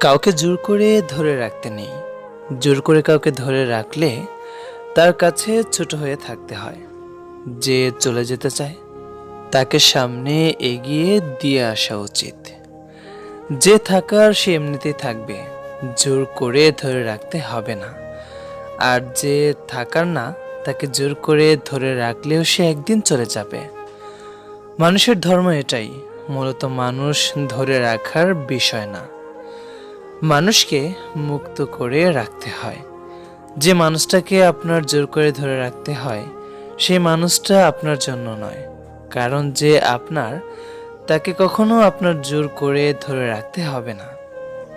কাউকে জোর করে ধরে রাখতে নেই। জোর করে কাউকে ধরে রাখলে তার কাছে ছোট হয়ে থাকতে হয়। যে চলে যেতে চায়, তাকে সামনে এগিয়ে দিয়ে আসা উচিত। যে থাকার সে এমনিতেই থাকবে। জোর করে ধরে রাখতে হবে না। আর যে থাকার না, তাকে জোর করে ধরে রাখলেও সে একদিন চলে যাবে। মানুষের ধর্ম এটাই, মূলত মানুষ ধরে রাখার বিষয় না। মানুষকে মুক্ত করে রাখতে হয়। যে মানুষটাকে আপনার জোর করে ধরে রাখতে হয় সেই মানুষটা আপনার জন্য নয়। কারণ যে আপনার, তাকে কখনো আপনার জোর করে ধরে রাখতে হবে না।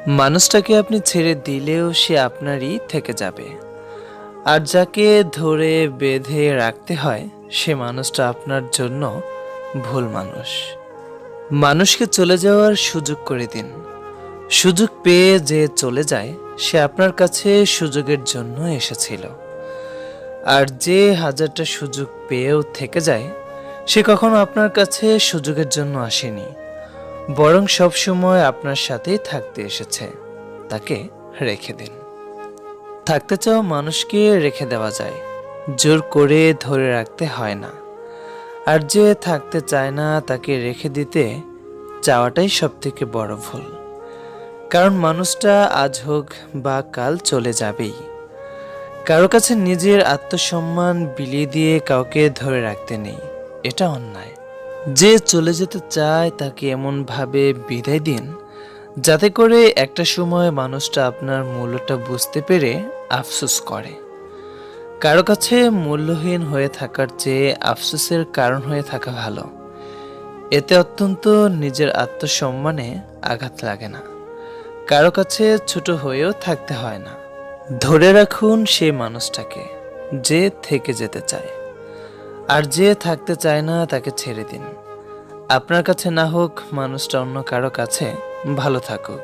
মানুষটাকে আপনি ছেড়ে দিলেও সে আপনারই থেকে যাবে। আর যাকে ধরে বেঁধে রাখতে হয়, সে মানুষটা আপনার জন্য ভুল মানুষ। মানুষকে চলে যাওয়ার সুযোগ করে দিন। সুযোগ পেয়ে যে চলে যায়, সে আপনার কাছে সুযোগের জন্য এসেছিল। আর যে হাজারটা সুযোগ পেয়েও থেকে যায়, সে কখনো আপনার কাছে সুযোগের জন্য আসেনি। বরং সবসময় আপনার সাথেই থাকতে এসেছে। তাকে রেখে দিন। থাকতে চাওয়া মানুষকে রেখে দেওয়া যায়। জোর করে ধরে রাখতে হয় না। আর যে থাকতে চায় না তাকে রেখে দিতে চাওয়াটাই সব থেকে বড় ভুল। কারণ মানুষটা আজ হোক বা কাল চলে যাবেই। কারও কাছে নিজের আত্মসম্মান বিলিয়ে দিয়ে কাউকে ধরে রাখতে নেই, এটা অন্যায়। যে চলে যেতে চায় তাকে এমনভাবে বিদায় দিন, যাতে করে একটা সময় মানুষটা আপনার মূল্যটা বুঝতে পেরে আফসোস করে। কারও কাছে মূল্যহীন হয়ে থাকার চেয়ে আফসোসের কারণ হয়ে থাকা ভালো। এতে অত্যন্ত নিজের আত্মসম্মানে আঘাত লাগে না। কারও কাছে ছোট হয়েও থাকতে হয় না। ধরে রাখুন সেই মানুষটাকে, যে থেকে যেতে চায়। আর যে থাকতে চায় না তাকে ছেড়ে দিন। আপনার কাছে না হোক, মানুষটা অন্য কারও কাছে ভালো থাকুক।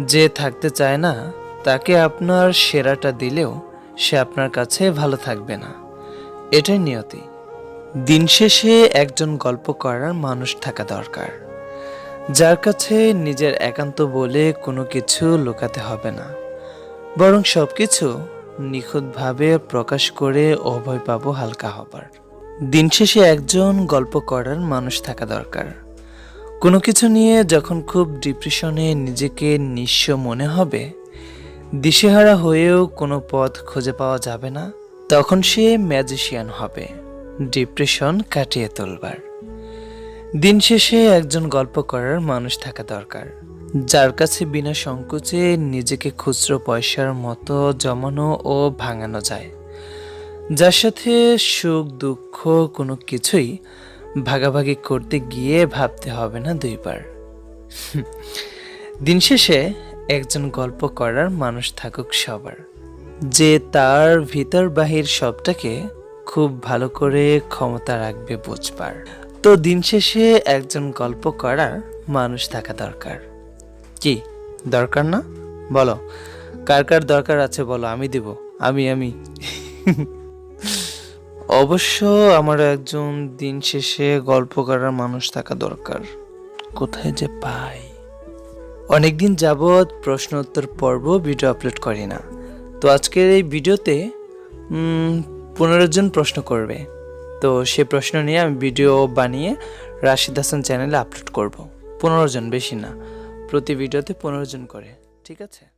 যে থাকতে চায় না, তাকে আপনার সেরাটা দিলেও সে আপনার কাছে ভালো থাকবে না। এটাই নিয়তি। দিন শেষে একজন গল্প করার মানুষ থাকা দরকার। যার কাছে নিজের একান্ত বলে কোনো কিছু লুকাতে হবে না। বরং সবকিছু নিখুঁতভাবে প্রকাশ করে অভয় পাবো হালকা হবার। দিন শেষে একজন গল্প করার মানুষ থাকা দরকার। কোনো কিছু নিয়ে যখন খুব ডিপ্রেশনে নিজেকে নিঃস্ব মনে হবে দিশেহারা হয়েও কোনো পথ খুঁজে পাওয়া যাবে না। তখন সে ম্যাজিশিয়ান হবে। ডিপ্রেশন কাটিয়ে তুলবার। দিন শেষে একজন গল্প করার মানুষ থাকা দরকার। যার কাছে বিনা সংকোচে নিজেকে খুচরো পয়সার মতো জমানো ও ভাঙানো যায়। যার সাথে সুখ, দুঃখ কোনো কিছুই ভাগাভাগি করতে গিয়ে ভাবতে হবে না দুইবার। দিন শেষে একজন গল্প করার মানুষ থাকুক সবার। যে তার ভিতর বাহির সবটাকে খুব ভালো করে ক্ষমতা রাখবে বুঝবার। তো দিন শেষে একজন গল্প করার মানুষ থাকা দরকার। কি? দরকার না? বলো। কার কার দরকার আছে বলো, আমি দিব, আমি আমি। অবশ্য আমার একজন দিন শেষে গল্প করার মানুষ থাকা দরকার। কোথায় যে পাই। অনেকদিন যাবৎ প্রশ্ন উত্তর পর্ব ভিডিও আপলোড করি না। তো আজকের এই ভিডিওতে পনেরো জন প্রশ্ন করবে। তো সে প্রশ্ন নিয়ে আমি ভিডিও বানিয়ে রাশিদ হাসান চ্যানেলে আপলোড করব। পনেরো জন, বেশি না। প্রতি ভিডিওতে পনেরো জন করে, ঠিক আছে?